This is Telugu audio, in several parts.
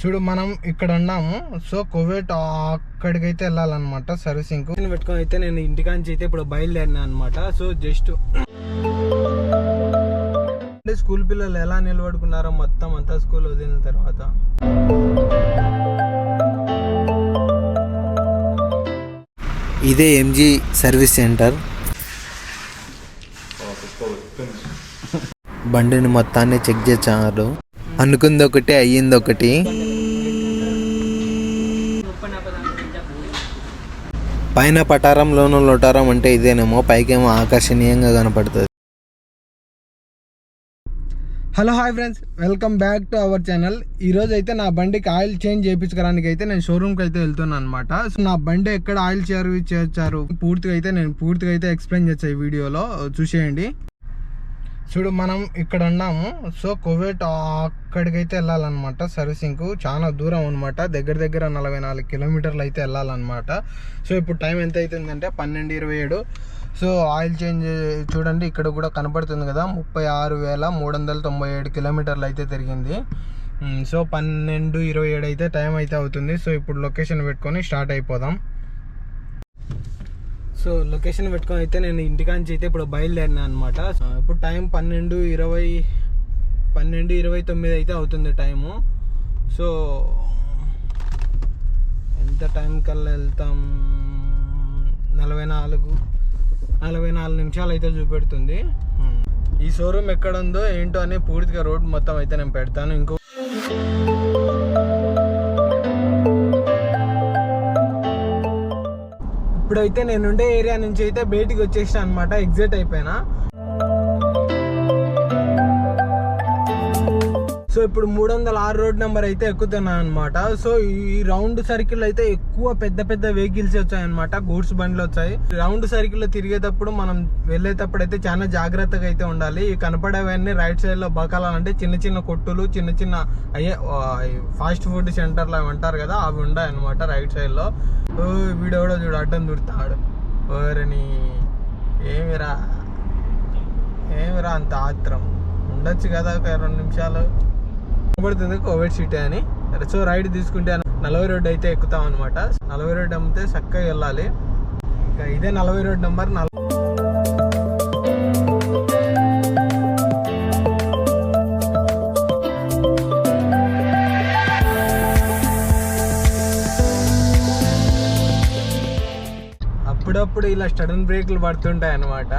చూడు మనం ఇక్కడ ఉన్నాము. సో కువైట్ అక్కడికైతే వెళ్ళాలన్నమాట సర్వీసింగ్ పెట్టుకొని అయితే నేను ఇంటికాంచి అయితే ఇప్పుడు బయలుదేరినా అనమాట సో జస్ట్ స్కూల్ పిల్లలు ఎలా నిలబడుకున్నారో మొత్తం అంతా స్కూల్ వదిలిన తర్వాత. ఇదే ఎంజీ సర్వీస్ సెంటర్. బండిని మొత్తాన్ని చెక్ చేశారు. అనుకుంది ఒకటి అయ్యింది ఒకటి. పైన పటారంలోనూ లొటారం అంటే ఇదేనేమో పైకేమో ఆకర్షణీయంగా కనపడుతుంది. Hello hi friends. Welcome back to our channel. ఈ అయితే నా బండికి ఆయిల్ చేంజ్ చేయించుకోవడానికి అయితే నేను షోరూమ్కి అయితే వెళ్తున్నాను అనమాట సో నా బండి ఎక్కడ ఆయిల్ సర్వీస్ చేర్చారు? పూర్తిగా అయితే నేను పూర్తిగా అయితే ఎక్స్ప్లెయిన్ చేస్తాను ఈ వీడియోలో. చూసేయండి. చూడు మనం ఇక్కడ ఉన్నాము సో కువైట్ అక్కడికైతే వెళ్ళాలన్నమాట. సర్వీసింగ్కు చాలా దూరం అనమాట దగ్గర దగ్గర నలభై నాలుగు కిలోమీటర్లు అయితే వెళ్ళాలన్నమాట. సో ఇప్పుడు టైం ఎంత అవుతుందంటే పన్నెండు ఇరవై ఏడు. సో ఆయిల్ చేంజ్ చూడండి ఇక్కడ కూడా కనపడుతుంది కదా. ముప్పై ఆరు వేల మూడు వందల తొంభై ఏడు కిలోమీటర్లు అయితే తిరిగింది. సో పన్నెండు ఇరవై ఏడు అయితే టైం అయితే అవుతుంది. సో ఇప్పుడు లొకేషన్ పెట్టుకొని స్టార్ట్ అయిపోదాం. సో లొకేషన్ పెట్టుకొని అయితే నేను ఇంటికాంచి అయితే ఇప్పుడు బయలుదేరినా అనమాట ఇప్పుడు టైం పన్నెండు ఇరవై పన్నెండు ఇరవై తొమ్మిది అయితే అవుతుంది టైము. సో ఎంత టైం కల్లా వెళ్తాం? నలభై నాలుగు నలభై నాలుగు నిమిషాలు అయితే చూపెడుతుంది. ఈ షోరూమ్ ఎక్కడ ఉందో ఏంటో అని పూర్తిగా రోడ్ మొత్తం అయితే నేను పెడతాను. ఇంకో ఇప్పుడైతే నేను ఉండే ఏరియా నుంచి అయితే బయటికి వచ్చేసాను అనమాట ఎగ్జిట్ అయిపోయినా. సో ఇప్పుడు మూడు వందల ఆరు రోడ్ నెంబర్ అయితే ఎక్కుతున్నాను అనమాట సో ఈ రౌండ్ సర్కిల్ అయితే ఎక్కువ పెద్ద పెద్ద వెహికల్స్ వచ్చాయన్నమాట గూడ్స్ బండ్లు వచ్చాయి. రౌండ్ సర్కిల్లో తిరిగేటప్పుడు మనం వెళ్ళేటప్పుడు అయితే చాలా జాగ్రత్తగా అయితే ఉండాలి. ఈ కనపడేవన్నీ రైట్ సైడ్లో బకాలంటే చిన్న చిన్న కొట్టులు చిన్న చిన్న అయ్యే ఫాస్ట్ ఫుడ్ సెంటర్లు అవి అంటారు కదా అవి ఉన్నాయి అనమాట రైట్ సైడ్లో. ఓ వీడెవడో చూడు అడ్డం దూరుతాడు ఓరని ఏమిరా? ఏమిరా అంత ఆత్రం? ఉండొచ్చు కదా ఒక రెండు నిమిషాలు. పడుతుంది కోవిడ్ సిటీ అని. సో రైడ్ తీసుకుంటే నలభై రోడ్ అయితే ఎక్కుతాం అనమాట నలభై రోడ్ అమ్మితే చక్కగా వెళ్ళాలి. ఇంకా ఇదే నలభై రోడ్ నెంబర్ నలభై సడన్ బ్రేక్లు పడుతుంటాయి అనమాట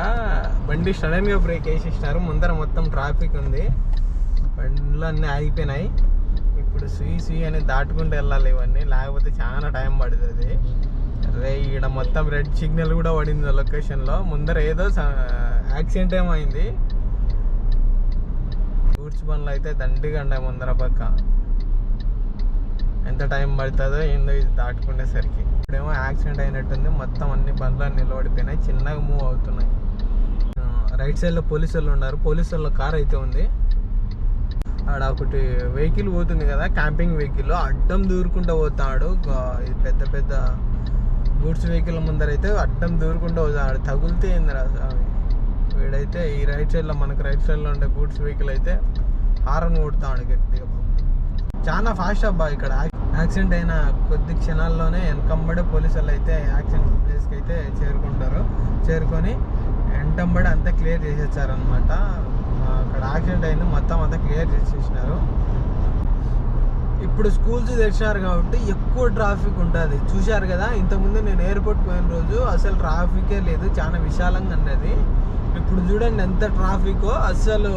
బండి సడన్గా బ్రేక్ వేసేసినారు. ముందర మొత్తం ట్రాఫిక్ ఉంది. బండ్లు అన్నీ ఆగిపోయినాయి. ఇప్పుడు సుయి సుయి అని దాటుకుంటూ వెళ్ళాలి ఇవన్నీ. లేకపోతే చాలా టైం పడుతుంది. అరే ఈడ మొత్తం రెడ్ సిగ్నల్ కూడా పడింది లొకేషన్లో ముందర ఏదో యాక్సిడెంట్ ఏమైంది అయింది. గూడ్స్ బండ్లు అయితే దండిగా ఉన్నాయి ముందర పక్క. ఎంత టైం పడుతుందో ఏందో ఇది దాటుకునేసరికి. ఇప్పుడేమో యాక్సిడెంట్ అయినట్టుంది. మొత్తం అన్ని బండ్లు నిలబడిపోయినాయి. చిన్నగా మూవ్ అవుతున్నాయి. రైట్ సైడ్లో పోలీసు వాళ్ళు ఉన్నారు. పోలీసు వాళ్ళ కార్ అయితే ఉంది. ఆడ ఒకటి వెహికల్ పోతుంది కదా క్యాంపింగ్ వెహికల్ అడ్డం దూరుకుంటూ పోతాడు. ఇది పెద్ద పెద్ద గూడ్స్ వెహికల్ ముందర అయితే అడ్డం దూరుకుంటూ పోతాడు. తగులితే ఏందిరా వీడైతే ఈ రైట్ సైడ్లో మనకు రైట్ సైడ్లో ఉండే గూడ్స్ వెహికల్ అయితే హారన్ కొడతాడు గట్టిగా. చాలా ఫాస్ట్ అబ్బా ఇక్కడ. యాక్సిడెంట్ అయిన కొద్ది క్షణాల్లోనే వెనకంబడి పోలీసులు అయితే యాక్సిడెంట్ ప్లేస్కి అయితే చేరుకుంటారు. చేరుకొని వెంటంబడి అంతా క్లియర్ చేసేసారనమాట అక్కడ యాక్సిడెంట్ అయింది. మొత్తం అంతా క్లియర్ చేసేసినారు. ఇప్పుడు స్కూల్స్ తెరిచినారు కాబట్టి ఎక్కువ ట్రాఫిక్ ఉంటుంది. చూశారు కదా ఇంతకుముందు నేను ఎయిర్పోర్ట్ పోయిన రోజు అసలు ట్రాఫికే లేదు. చాలా విశాలంగా ఉన్నది. ఇప్పుడు చూడండి ఎంత ట్రాఫికో అసలు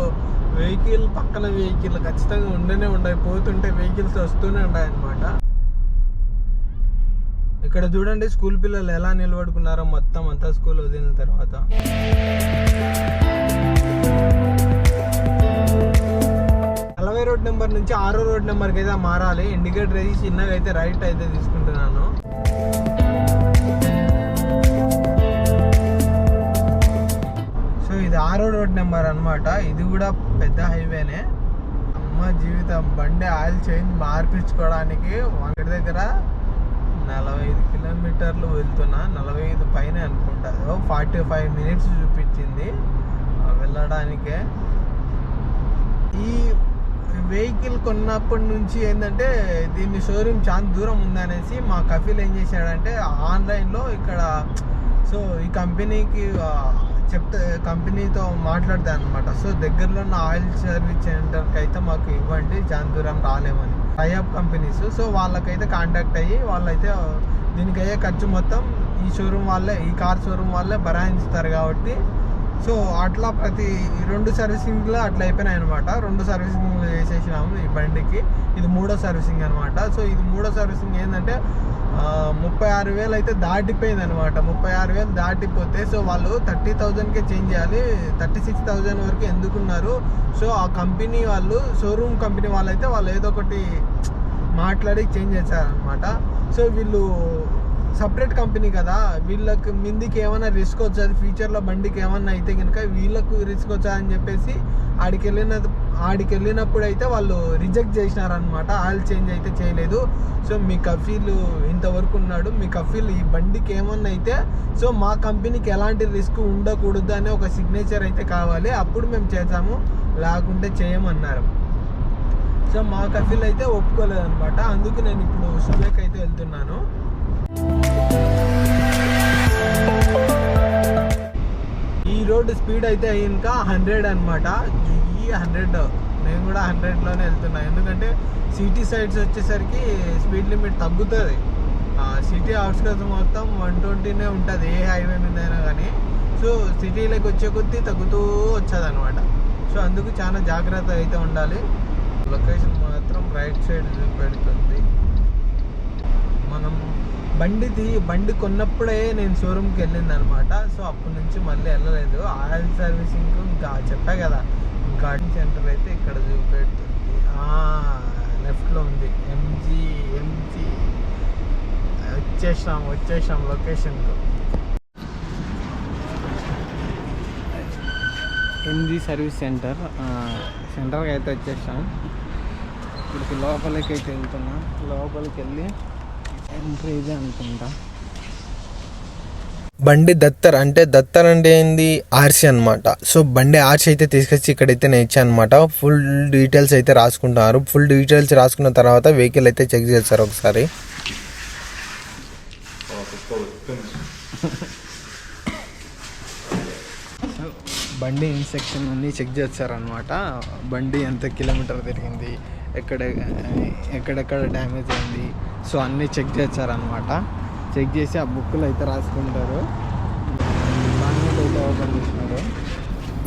వెహికల్ పక్కన వెహికల్ ఖచ్చితంగా ఉండనే ఉండాయి పోతుంటే వెహికల్స్ వస్తూనే ఉన్నాయి ఇక్కడ చూడండి స్కూల్ పిల్లలు ఎలా నిలబడుకున్నారో మొత్తం అంతా స్కూల్ వదిలిన తర్వాత. నలభై రోడ్ నెంబర్ నుంచి ఆరో రోడ్ నెంబర్కి అయితే మారాలి. ఇండికేటర్ వేసి చిన్నగా అయితే రైట్ అయితే తీసుకుంటున్నాను. సో ఇది ఆరో రోడ్ నెంబర్ అన్నమాట. ఇది కూడా పెద్ద హైవేనే. అమ్మ జీవితం బండి ఆయిల్ చేంజ్ మార్పించుకోవడానికి ఒకటి దగ్గర నలభై ఐదు కిలోమీటర్లు వెళ్తున్నా. నలభై ఐదు పైన అనుకుంటా. ఫార్టీ ఫైవ్ మినిట్స్ చూపించింది. వెళ్ళడానికే. ఈ వెహికల్ కొన్నప్పటి నుంచి ఏంటంటే దీన్ని షోరూమ్ చాలా దూరం ఉందనేసి మా కఫీల్ ఏం చేశాడంటే ఆన్లైన్లో ఇక్కడ సో ఈ కంపెనీకి చెప్తే కంపెనీతో మాట్లాడతాను అనమాట సో దగ్గరలో ఉన్న ఆయిల్ సర్వీస్ సెంటర్కి అయితే మాకు ఇవ్వండి చాలా దూరం రాలేమని. Tie up companies. సో వాళ్ళకైతే కాంటాక్ట్ అయ్యి వాళ్ళైతే దీనికి అయ్యే ఖర్చు మొత్తం ఈ షోరూమ్ వాళ్ళే ఈ కార్ షోరూమ్ వాళ్ళే భరాయించుతారు కాబట్టి సో అట్లా ప్రతి రెండు సర్వీసింగ్లో అట్లా అయిపోయినాయి అనమాట రెండు సర్వీసింగ్ చేసేసినాము ఈ బండికి. ఇది మూడో సర్వీసింగ్ అనమాట సో ఇది మూడో సర్వీసింగ్ ఏంటంటే ముప్పై ఆరు వేలు అయితే దాటిపోయింది అనమాట ముప్పై ఆరు వేలు దాటిపోతే సో వాళ్ళు థర్టీ థౌజండ్కే చేంజ్ చేయాలి. థర్టీ సిక్స్ థౌజండ్ వరకు ఎందుకున్నారు? సో ఆ కంపెనీ వాళ్ళు షోరూమ్ కంపెనీ వాళ్ళు అయితే వాళ్ళు ఏదో ఒకటి మాట్లాడి చేంజ్ చేశారనమాట సో వీళ్ళు సపరేట్ కంపెనీ కదా. వీళ్ళకి మిందికి ఏమైనా రిస్క్ వచ్చేది ఫ్యూచర్లో బండికి ఏమన్నా అయితే కనుక వీళ్ళకు రిస్క్ వచ్చాదని చెప్పేసి ఆడికి వెళ్ళిన ఆడికి వెళ్ళినప్పుడు అయితే వాళ్ళు రిజెక్ట్ చేసినారనమాట ఆయిల్ చేంజ్ అయితే చేయలేదు. సో మీ కఫీల్ ఇంతవరకు ఉన్నాడు. మీ కఫీల్ ఈ బండికి ఏమన్నా అయితే సో మా కంపెనీకి ఎలాంటి రిస్క్ ఉండకూడదు అనే ఒక సిగ్నేచర్ అయితే కావాలి. అప్పుడు మేము చేసాము. లేకుంటే చేయమన్నారు. సో మా కఫీల్ అయితే ఒప్పుకోలేదు అనమాట అందుకు నేను ఇప్పుడు సుబేక్ అయితే వెళ్తున్నాను. ఈ స్పీడ్ అయితే ఇంకా హండ్రెడ్ అనమాట ఈ హండ్రెడ్ నేను కూడా హండ్రెడ్లోనే వెళ్తున్నా. ఎందుకంటే సిటీ సైడ్స్ వచ్చేసరికి స్పీడ్ లిమిట్ తగ్గుతుంది. సిటీ అవుట్స్కట్స్ మొత్తం వన్ ట్వంటీనే ఉంటుంది ఏ హైవే మీద అయినా కానీ సో సిటీలోకి వచ్చే కొద్దీ తగ్గుతూ వచ్చేది అనమాట సో అందుకు చాలా జాగ్రత్త అయితే ఉండాలి. లొకేషన్ మాత్రం రైట్ సైడ్ పెడుతుంది. మనం బండిది బండి కొన్నప్పుడే నేను షోరూమ్కి వెళ్ళింది అనమాట సో అప్పటి నుంచి మళ్ళీ వెళ్ళలేదు. ఆయిల్ సర్వీసింగ్ ఇంకా చెప్పా కదా. గార్డెన్ సెంటర్ అయితే ఇక్కడ చూపెడుతుంది. లెఫ్ట్లో ఉంది. ఎంజీ ఎంజీ వచ్చేసాం వచ్చేసాం లొకేషన్కు. MG service centre. సెంటర్కి అయితే వచ్చేసాం. ఇప్పుడు లోపలికి అయితే వెళ్తున్నాం. లోపలికి వెళ్ళి ఎంట్రీ ఇదే అనుకుంటా. బండి దత్తర్ అంటే దత్తర్ అంటే ఏంది? ఆర్సీ అనమాట సో బండి ఆర్సీ అయితే తీసుకొచ్చి ఇక్కడైతే నేను ఇచ్చాను అనమాట ఫుల్ డీటెయిల్స్ అయితే రాసుకుంటున్నారు. ఫుల్ డీటెయిల్స్ రాసుకున్న తర్వాత వెహికల్ అయితే చెక్ చేస్తారు ఒకసారి. బండి ఇన్సెక్షన్ అన్నీ చెక్ చేస్తారనమాట బండి ఎంత కిలోమీటర్ తిరిగింది? ఎక్కడ ఎక్కడెక్కడ డ్యామేజ్ అయింది. సో అన్నీ చెక్ చేస్తారనమాట చెక్ చేసి ఆ బుక్లు అయితే రాసుకుంటారు.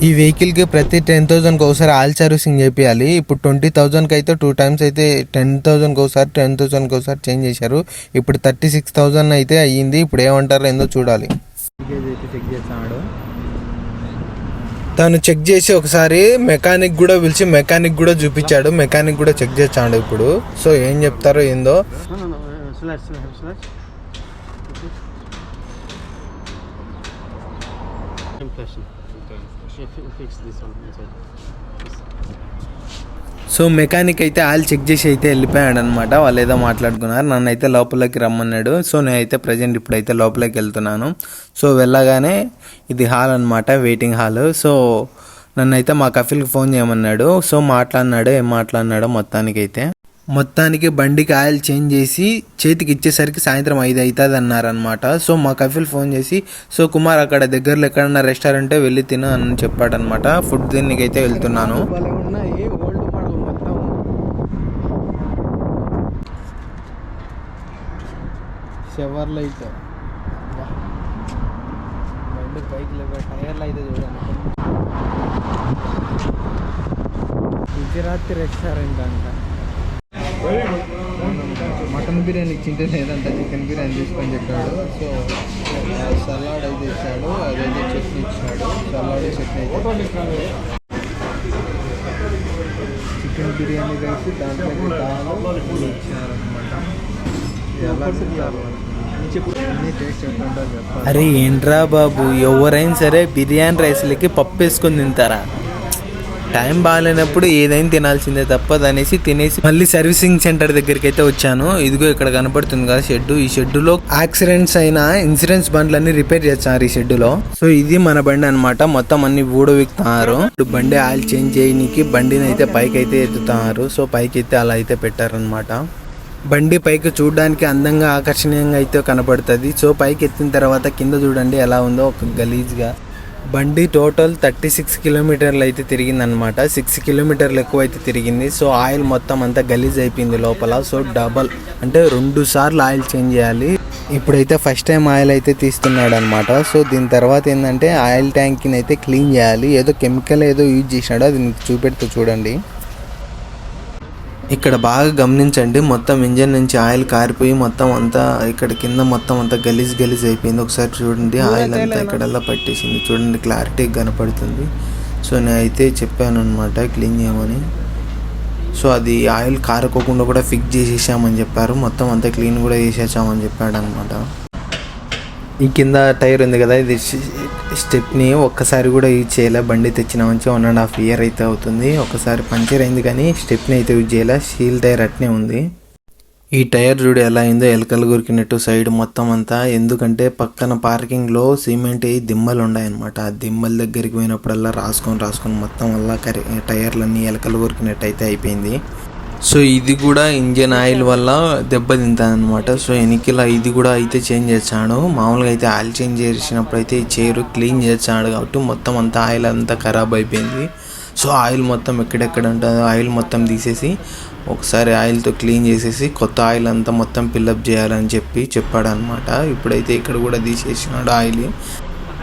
ఈ వెహికల్కి ప్రతి టెన్ థౌజండ్కి ఒకసారి ఆయిల్ సర్వీసింగ్ చేయాలి ఇప్పుడు ట్వంటీ థౌజండ్కి అయితే టూ టైమ్స్ అయితే టెన్ థౌజండ్కి ఒకసారి టెన్ థౌజండ్కి ఒకసారి చేంజ్ చేశారు. ఇప్పుడు థర్టీ సిక్స్ థౌజండ్ అయితే అయ్యింది. ఇప్పుడు ఏమంటారో ఏందో చూడాలి. చెక్ చేస్తాడు తను చెక్ చేసి ఒకసారి మెకానిక్ కూడా పిలిచి మెకానిక్ కూడా చూపించాడు. మెకానిక్ కూడా చెక్ చేస్తాడు ఇప్పుడు. సో ఏం చెప్తారో ఏందో. సో మెకానిక్ అయితే ఆయిల్ చెక్ చేసి అయితే వెళ్ళిపోయాడు అనమాట వాళ్ళు ఏదో మాట్లాడుకున్నారు. నన్ను అయితే లోపలికి రమ్మన్నాడు. సో నేనైతే ప్రజెంట్ ఇప్పుడైతే లోపలికి వెళ్తున్నాను. సో వెళ్ళగానే ఇది హాల్ అనమాట వెయిటింగ్ హాల్. సో నన్ను అయితే మా కఫిల్కి ఫోన్ చేయమన్నాడు. సో మాట్లాడినాడు. ఏం మాట్లాడినాడో మొత్తానికైతే. మొత్తానికి బండికి ఆయిల్ చేంజ్ చేసి చేతికి ఇచ్చేసరికి సాయంత్రం ఐదు అవుతుంది అన్నారనమాట సో మా కఫిల్ ఫోన్ చేసి సో కుమార్ అక్కడ దగ్గరలో ఎక్కడన్నా రెస్టారెంటే వెళ్ళి తిను అని చెప్పాడనమాట ఫుడ్ తిన్నికైతే వెళ్తున్నాను. షవర్ లైట్ బండి పైకి లేవే టైర్లు అయితే చూడండి. గుజరాత్ రెస్టారెంట్ అంట. మటన్ బిర్యానీ ఇచ్చింటే లేదంట చికెన్ బిర్యానీ తీసుకొని చెప్పాడు. సో సలాడ్ అయితే ఇచ్చాడు అదైతే చట్నీ ఇచ్చాడు. సలాడ్ చట్నీ అయితే చికెన్ బిర్యానీ కలిసి దాంట్లో దాల్ ఇచ్చారనమాట ఎలా అరే ఏంట్రా బాబు? ఎవరైనా సరే బిర్యానీ రైస్లకి పప్పు వేసుకొని తింటారా? టైం బాగాలేనప్పుడు ఏదైనా తినాల్సిందే తప్పదనేసి తినేసి మళ్ళీ సర్వీసింగ్ సెంటర్ దగ్గరికి అయితే వచ్చాను. ఇదిగో ఇక్కడ కనపడుతుంది కదా షెడ్ ఈ షెడ్లో యాక్సిడెంట్స్ అయిన ఇన్సూరెన్స్ బండ్లన్నీ రిపేర్ చేస్తున్నారు ఈ షెడ్డులో. లో సో ఇది మన బండి అన్నమాట. మొత్తం అన్ని ఊడవిక్తున్నారు ఇప్పుడు బండి ఆయిల్ చేంజ్ చేయడానికి బండిని అయితే పైకి అయితే ఎత్తుతున్నారు సో పైకి అయితే అలా అయితే పెట్టారనమాట బండి పైకి చూడడానికి అందంగా ఆకర్షణీయంగా అయితే కనపడుతుంది. సో పైకి ఎత్తిన తర్వాత కింద చూడండి ఎలా ఉందో ఒక గలీజ్గా. బండి టోటల్ థర్టీ సిక్స్ కిలోమీటర్లు అయితే తిరిగిందనమాట సిక్స్ కిలోమీటర్లు ఎక్కువ అయితే తిరిగింది. సో ఆయిల్ మొత్తం అంతా గలీజ్ అయిపోయింది లోపల. సో డబల్ అంటే రెండు సార్లు ఆయిల్ చేంజ్ చేయాలి. ఇప్పుడైతే ఫస్ట్ టైం ఆయిల్ అయితే తీస్తున్నాడు అనమాట సో దీని తర్వాత ఏంటంటే ఆయిల్ ట్యాంక్ని అయితే క్లీన్ చేయాలి. ఏదో కెమికల్ ఏదో యూజ్ చేసినాడో అది మీకు చూపెడుతూ చూడండి. ఇక్కడ బాగా గమనించండి మొత్తం ఇంజన్ నుంచి ఆయిల్ కారిపోయి మొత్తం అంతా ఇక్కడ కింద మొత్తం అంతా గలీజ్ గలీజ్ అయిపోయింది. ఒకసారి చూడండి ఆయిల్ అంతా ఇక్కడల్లా పట్టేసింది. చూడండి క్లారిటీ కనపడుతుంది. సో నేను అయితే చెప్పాను అనమాట క్లీన్ చేయమని. సో అది ఆయిల్ కారకోకుండా కూడా ఫిక్స్ చేసేసామని చెప్పారు. మొత్తం అంతా క్లీన్ కూడా చేసేసామని చెప్పాడు అనమాట ఈ కింద టైర్ ఉంది కదా ఇది స్టెప్ని ఒక్కసారి కూడా యూజ్ చేయలే? బండి తెచ్చిన మంచి వన్ అండ్ హాఫ్ ఇయర్ అయితే అవుతుంది. ఒకసారి పంచర్ అయింది కానీ స్టెప్ని అయితే యూజ్ చేయలే? షీల్ టైర్ అట్నే ఉంది. ఈ టైర్ చూడు ఎలా అయిందో ఎలకలు గురికినట్టు సైడ్ మొత్తం అంతా. ఎందుకంటే పక్కన పార్కింగ్లో సిమెంట్ అయ్యి దిమ్మలు ఉన్నాయన్నమాట. ఆ దిమ్మల దగ్గరికి పోయినప్పుడల్లా రాసుకొని రాసుకొని మొత్తం వల్ల కరి టైర్లన్నీ ఎలకలు కొరికినట్టు అయితే అయిపోయింది. సో ఇది కూడా ఇంజన్ ఆయిల్ వల్ల దెబ్బతింటుందన్నమాట సో ఎనికిలా ఇది కూడా అయితే చేంజ్ చేశాడు మామూలుగా అయితే ఆయిల్ చేంజ్ చేసినప్పుడు అయితే ఈ చైర్ క్లీన్ చేసాడు కాబట్టి మొత్తం అంతా ఆయిల్ అంతా ఖరాబ్ అయిపోయింది. సో ఆయిల్ మొత్తం ఎక్కడెక్కడ ఉంటుందో ఆయిల్ మొత్తం తీసేసి ఒకసారి ఆయిల్తో క్లీన్ చేసేసి కొత్త ఆయిల్ అంతా మొత్తం పిల్లప్ చేయాలని చెప్పి చెప్పాడు అనమాట ఇప్పుడైతే ఇక్కడ కూడా తీసేసినాడు ఆయిల్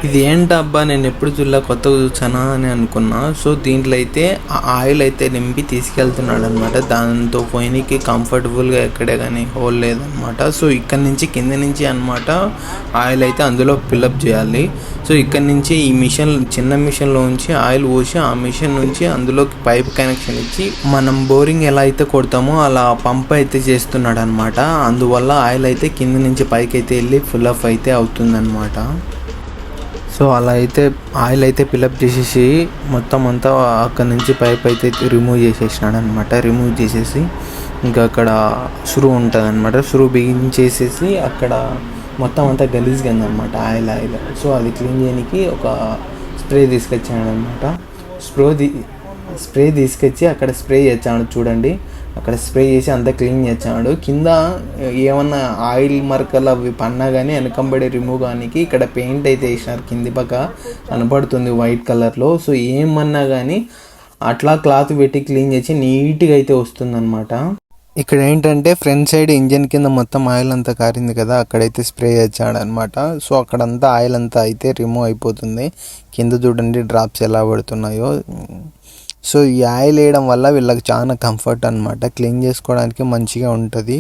ఇది ఏంటబ్బా నేను ఎప్పుడు చూడలే కొత్తగా చూసానా అని అనుకున్నా. సో దీంట్లో అయితే ఆ ఆయిల్ అయితే నింపి తీసుకెళ్తున్నాడు అనమాట దాంతో పోయినకి కంఫర్టబుల్గా ఎక్కడే కానీ హోల్ లేదనమాట సో ఇక్కడ నుంచి కింద నుంచి అనమాట ఆయిల్ అయితే అందులో ఫిల్అప్ చేయాలి. సో ఇక్కడ నుంచి ఈ మిషన్ చిన్న మిషన్లో ఉంచి ఆయిల్ పోసి ఆ మిషన్ నుంచి అందులోకి పైప్ కనెక్షన్ ఇచ్చి మనం బోరింగ్ ఎలా అయితే కొడతామో అలా పంప్ అయితే చేస్తున్నాడు అనమాట అందువల్ల ఆయిల్ అయితే కింద నుంచి పైకి అయితే వెళ్ళి ఫిల్అప్ అయితే అవుతుందన్నమాట. సో అలా అయితే ఆయిల్ అయితే ఫిలప్ చేసేసి మొత్తం అంతా అక్కడ నుంచి పైప్ అయితే రిమూవ్ చేసేసినాడు అనమాట రిమూవ్ చేసేసి ఇంకా అక్కడ స్రూ ఉంటుంది అనమాట స్రూ బిగించేసేసి అక్కడ మొత్తం అంతా గలీజ్గా అనమాట ఆయిల్ ఆయిల్. సో అది క్లీన్ చేయడానికి ఒక స్ప్రే తీసుకొచ్చాడు అనమాట స్ప్రో స్ప్రే తీసుకొచ్చి అక్కడ స్ప్రే చేస్తాడు చూడండి. అక్కడ స్ప్రే చేసి అంతా క్లీన్ చేసాడు కింద ఏమన్నా ఆయిల్ మరకలు అవి పన్నా కానీ వెనకంబడి రిమూవ్ కానీ ఇక్కడ పెయింట్ అయితే వేసినారు. కింది పక్క కనపడుతుంది వైట్ కలర్లో సో ఏమన్నా కానీ అట్లా క్లాత్ పెట్టి క్లీన్ చేసి నీట్గా అయితే వస్తుందన్నమాట. ఇక్కడ ఏంటంటే ఫ్రంట్ సైడ్ ఇంజన్ కింద మొత్తం ఆయిల్ అంతా కారింది కదా అక్కడైతే స్ప్రే చేశాడు అనమాట సో అక్కడంతా ఆయిల్ అంతా అయితే రిమూవ్ అయిపోతుంది. కింద చూడండి డ్రాప్స్ ఎలా పడుతున్నాయో. సో ఈ ఆయిల్ వేయడం వల్ల వీళ్ళకి చాలా కంఫర్ట్ అనమాట క్లీన్ చేసుకోవడానికి మంచిగా ఉంటుంది.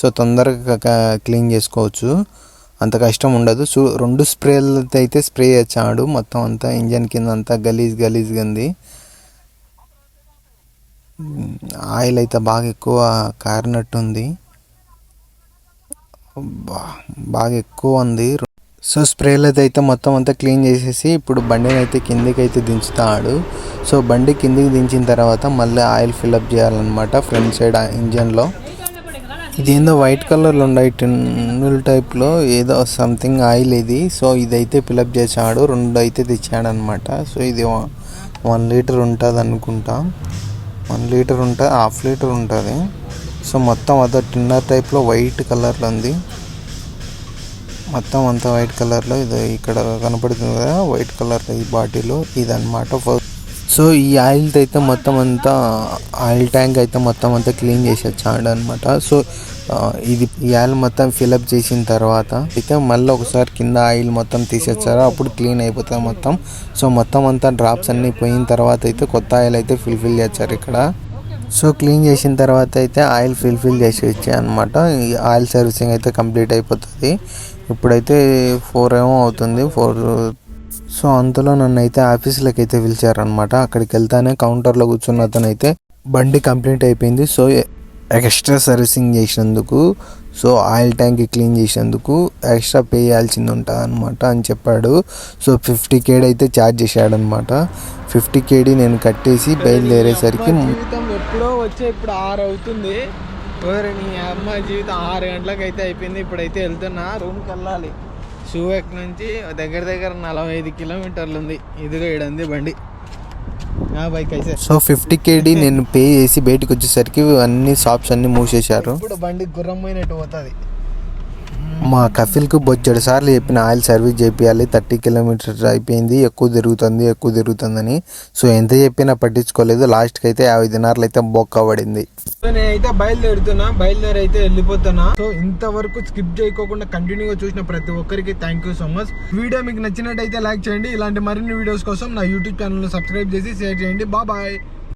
సో తొందరగా క్లీన్ చేసుకోవచ్చు. అంత కష్టం ఉండదు. సో రెండు స్ప్రేలతో అయితే స్ప్రే వచ్చాడు మొత్తం అంతా ఇంజన్ కింద అంతా గలీజ్ గలీజ్గా ఉంది. ఆయిల్ అయితే బాగా ఎక్కువ కారినట్టుంది. బాగా ఎక్కువ ఉంది. సో స్ప్రేలతో అయితే మొత్తం అంతా క్లీన్ చేసేసి ఇప్పుడు బండిని అయితే కిందికి అయితే దించుతాడు. సో బండి కిందికి దించిన తర్వాత మళ్ళీ ఆయిల్ ఫిల్అప్ చేయాలన్నమాట ఫ్రంట్ సైడ్ ఇంజన్లో. ఇదేందో వైట్ కలర్లో ఉన్నాయి టిన్నుల టైప్లో ఏదో సంథింగ్ ఆయిల్ ఇది. సో ఇదైతే ఫిల్అప్ చేసాడు రెండు అయితే తెచ్చాడు అనమాట సో ఇది వన్ లీటర్ ఉంటుంది అనుకుంటా. వన్ లీటర్ ఉంటుంది హాఫ్ లీటర్ ఉంటుంది. సో మొత్తం అదో టిన్నర్ టైప్లో వైట్ కలర్లో ఉంది. మొత్తం అంతా వైట్ కలర్లో ఇది ఇక్కడ కనపడుతుంది కదా వైట్ కలర్ ఈ బాటిల్ ఇదన్నమాట ఫస్ట్ సో ఈ ఆయిల్తో అయితే మొత్తం అంతా ఆయిల్ ట్యాంక్ అయితే మొత్తం అంతా క్లీన్ చేసి అనమాట సో ఇది ఈ ఆయిల్ మొత్తం ఫిలప్ చేసిన తర్వాత అయితే మళ్ళీ ఒకసారి కింద ఆయిల్ మొత్తం తీసేచ్చారు అప్పుడు క్లీన్ అయిపోతుంది మొత్తం. సో మొత్తం అంతా డ్రాప్స్ అన్నీ పోయిన తర్వాత అయితే కొత్త ఆయిల్ అయితే ఫిల్ఫిల్ చేస్తారు ఇక్కడ. సో క్లీన్ చేసిన తర్వాత అయితే ఆయిల్ ఫిల్ఫిల్ చేసి ఇచ్చాయి అనమాట ఈ ఆయిల్ సర్వీసింగ్ అయితే కంప్లీట్ అయిపోతుంది. ఇప్పుడైతే ఫోర్ ఏమో అవుతుంది. ఫోర్ సో అంతలో నన్ను అయితే ఆఫీస్లోకి అయితే పిలిచారనమాట అక్కడికి వెళ్తానే కౌంటర్లో కూర్చున్న అతను అయితే బండి కంప్లీట్ అయిపోయింది. సో ఎక్స్ట్రా సర్వీసింగ్ చేసినందుకు సో ఆయిల్ ట్యాంక్ క్లీన్ చేసినందుకు ఎక్స్ట్రా పే చేయాల్సింది ఉంటుంది అనమాట అని చెప్పాడు. సో ఫిఫ్టీ కేడ్ అయితే ఛార్జ్ చేశాడనమాట ఫిఫ్టీ కేడీ నేను కట్టేసి బయలుదేరేసరికి ఎప్పుడో వచ్చే ఇప్పుడు ఆరు అవుతుంది. నీ అమ్మ జీవితం ఆరు గంటలకు అయితే అయిపోయింది. ఇప్పుడైతే వెళ్తున్నా. రూమ్కి వెళ్ళాలి. షూవెక్ నుంచి దగ్గర దగ్గర నలభై ఐదు కిలోమీటర్లు ఉంది. ఇదిగో ఇడంది బండి. సో ఫిఫ్టీ కేడీ నేను పే చేసి బయటకు వచ్చేసరికి అన్ని షాప్స్ అన్ని మూసేశారు. ఇప్పుడు బండి గుర్రం పోయినట్టు పోతుంది. మా కఫిల్కు బొచ్చడు సార్లు చెప్పిన ఆయిల్ సర్వీస్ చేపియాలి థర్టీ కిలోమీటర్స్ అయిపోయింది. ఎక్కువ తిరుగుతుంది ఎక్కువ తిరుగుతుందని. సో ఎంత చెప్పినా పట్టించుకోలేదు. లాస్ట్కి అయితే యాభై దినార్లు అయితే బొక్క పడింది. సో నేనైతే బయలుదేరుతున్నా. బయలుదేరి అయితే వెళ్ళిపోతున్నా. సో ఇంతవరకు స్కిప్ చేయకోకుండా కంటిన్యూగా చూసిన ప్రతి ఒక్కరికి thank you so much. Video మీకు నచ్చినట్టయితే లైక్ చేయండి. ఇలాంటి మరిన్ని వీడియోస్ కోసం నా యూట్యూబ్ ఛానల్ సబ్స్క్రైబ్ చేసి షేర్ చేయండి. బాయ్.